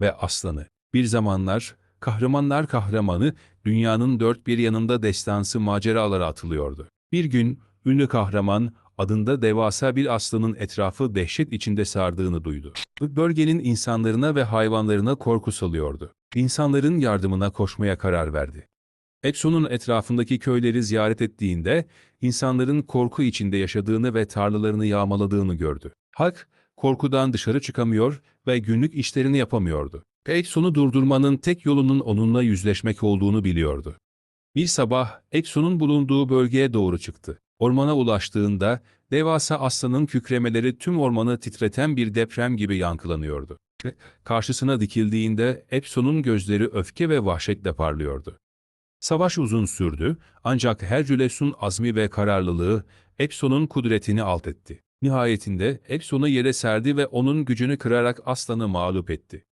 ve aslanı. Bir zamanlar kahramanlar kahramanı dünyanın dört bir yanında destansı maceralara atılıyordu. Bir gün ünlü kahraman adında devasa bir aslanın etrafı dehşet içinde sardığını duydu. Bu bölgenin insanlarına ve hayvanlarına korku salıyordu. İnsanların yardımına koşmaya karar verdi. Epson'un etrafındaki köyleri ziyaret ettiğinde insanların korku içinde yaşadığını ve tarlalarını yağmaladığını gördü. Halk korkudan dışarı çıkamıyor ve günlük işlerini yapamıyordu. Epson'u durdurmanın tek yolunun onunla yüzleşmek olduğunu biliyordu. Bir sabah Epson'un bulunduğu bölgeye doğru çıktı. Ormana ulaştığında devasa aslanın kükremeleri tüm ormanı titreten bir deprem gibi yankılanıyordu. Karşısına dikildiğinde Epson'un gözleri öfke ve vahşetle parlıyordu. Savaş uzun sürdü ancak Hercules'un azmi ve kararlılığı Epson'un kudretini alt etti. Nihayetinde Epson'u yere serdi ve onun gücünü kırarak aslanı mağlup etti.